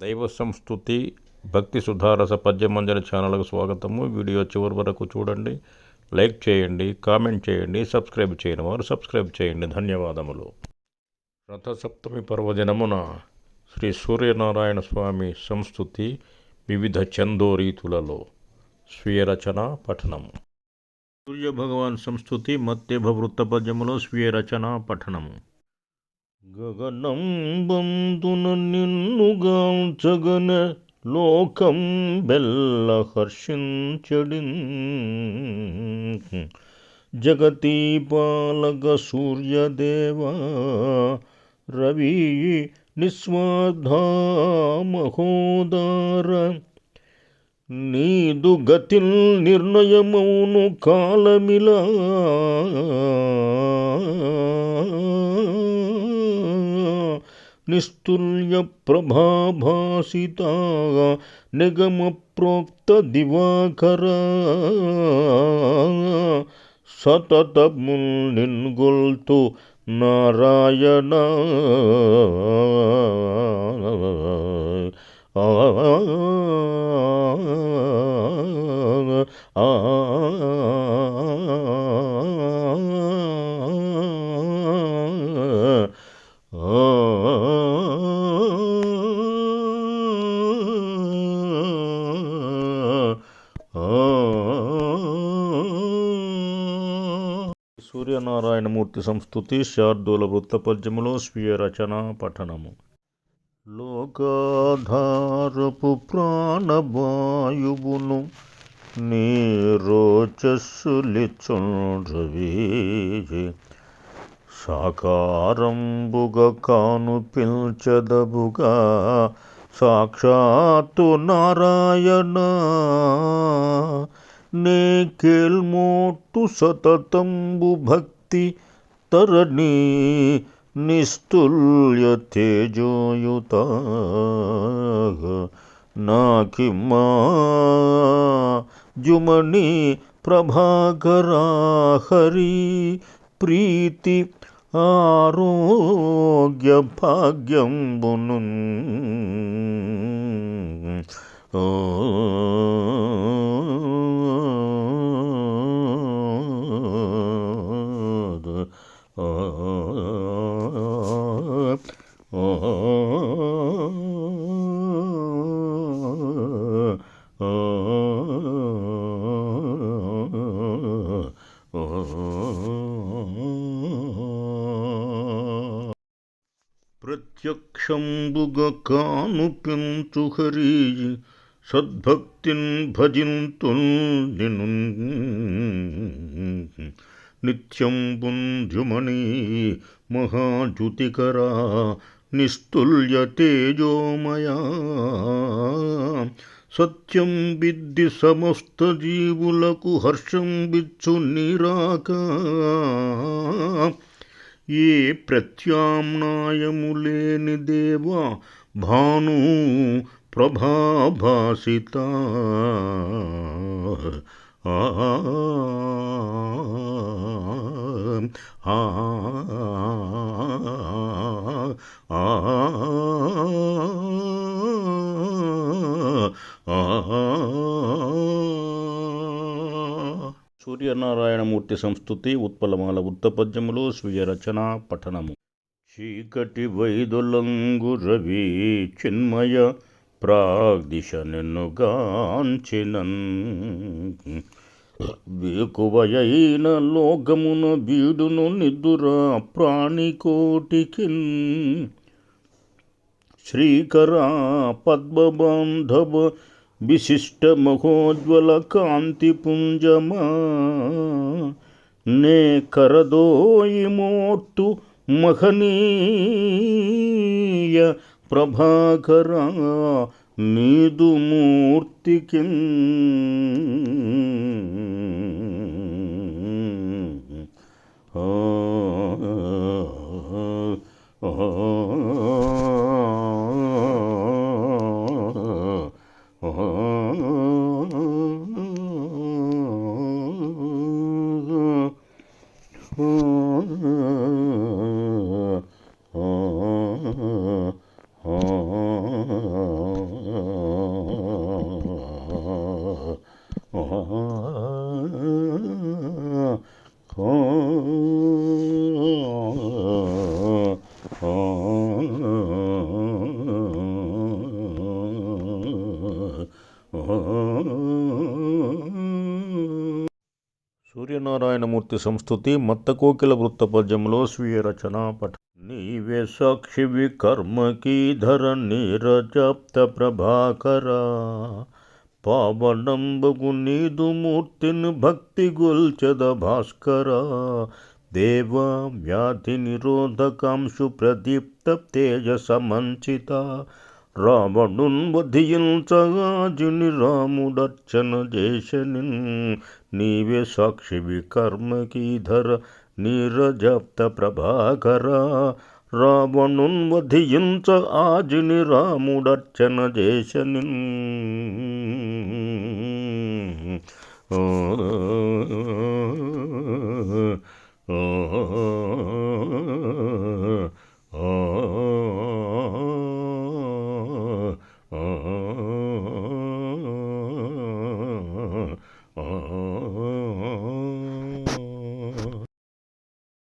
దైవ సంస్థుతి భక్తి సుధారస పద్యమంజన ఛానల్కు స్వాగతము. వీడియో చివరి వరకు చూడండి. లైక్ చేయండి కామెంట్ చేయండి సబ్స్క్రైబ్ చేయని వారు సబ్స్క్రైబ్ చేయండి. ధన్యవాదములు. రథసప్తమి పర్వదినమున శ్రీ సూర్యనారాయణ స్వామి సంస్థుతి వివిధ చందోరీతులలో స్వీయ రచన పఠనము సూర్యభగవాన్ సంస్థుతి మధ్యభ వృత్త పద్యములో స్వీయ రచన పఠనము. గగనం నిన్నుగాంచగన లోకం బెల్ల హర్షించడిన్. జగతీపాలక సూర్యదేవా రవి నిస్వార్ధామహోదార నీదు గతిల్ నిర్ణయమౌను కాలమిలా. నిస్తుల్య ప్రభాభాసిత నిగమ ప్రోక్త దివాకర సతతముల్ నిన్గొల్తు నారాయణ ఆ సూర్యనారాయణమూర్తి సంస్థుతి శార్దూల వృత్తపద్యములో స్వీయ రచన పఠనము. లోకాధారపు ప్రాణవాయువును నీరోచస్సులిచుండ్రవి సాకారంబుగ కాను పిల్చదబుగా సాక్షాత్తు నారాయణ. నే కేల్మోట్టు సతతంబు భక్తి తరణి నిస్తుల్య తేజోయుత నాకిమా జుమణి ప్రభాకరా హరి ప్రీతి ఆరోగ్య భాగ్యంబును ఓ ప్రత్యక్షంబుగా కాను హరి సద్భక్తిన్ భజింతు నిను నిత్యంబుంజుమణి మహాజ్యుతికరా నిస్తుల్య తేజోమయా సత్యం బిద్ది సమస్త జీవులకు హర్షం బిచ్చు నిరాక ఏ ప్రత్యామ్నాయము లేని దేవా భాను ప్రభాభాసిత ఆ సూర్యనారాయణమూర్తి సంస్థుతి ఉత్పలమాల ఉత్తపద్యములు స్వీయ రచన పఠనము. చీకటి వైదులంగు రవి చిన్మయ ప్రాగ్దిశ నిన్నుగాంచినన్ వేకువయైన లోకమున బీడును నిదురా ప్రాణికోటికిన్. శ్రీకరా పద్మబాంధవ విశిష్ట మహోజ్వల కాంతి నే కరదోయి మహనీయ ప్రభాకర నీదు మూర్తికి Oh. సూర్యనారాయణమూర్తి సంస్థుతి మత్తకోకిల వృత్త పద్యంలో స్వీయ రచన పఠ నీవే సాక్షివి కర్మకి ధర నీరజాప్త ప్రభాకర. పావనంబగు నీదు మూర్తిని భక్తి గుల్చద భాస్కర. దేవ వ్యాధి నిరోధకాంశు ప్రదీప్త తేజ సమంచిత రావణున్ వధించగాజుని రాముడర్చన చేశని నీవే సాక్షివి కర్మకీధర నీరజప్త ప్రభాకర రావణున్ వధించ ఆజుని రాముడర్చన చేశని ఓ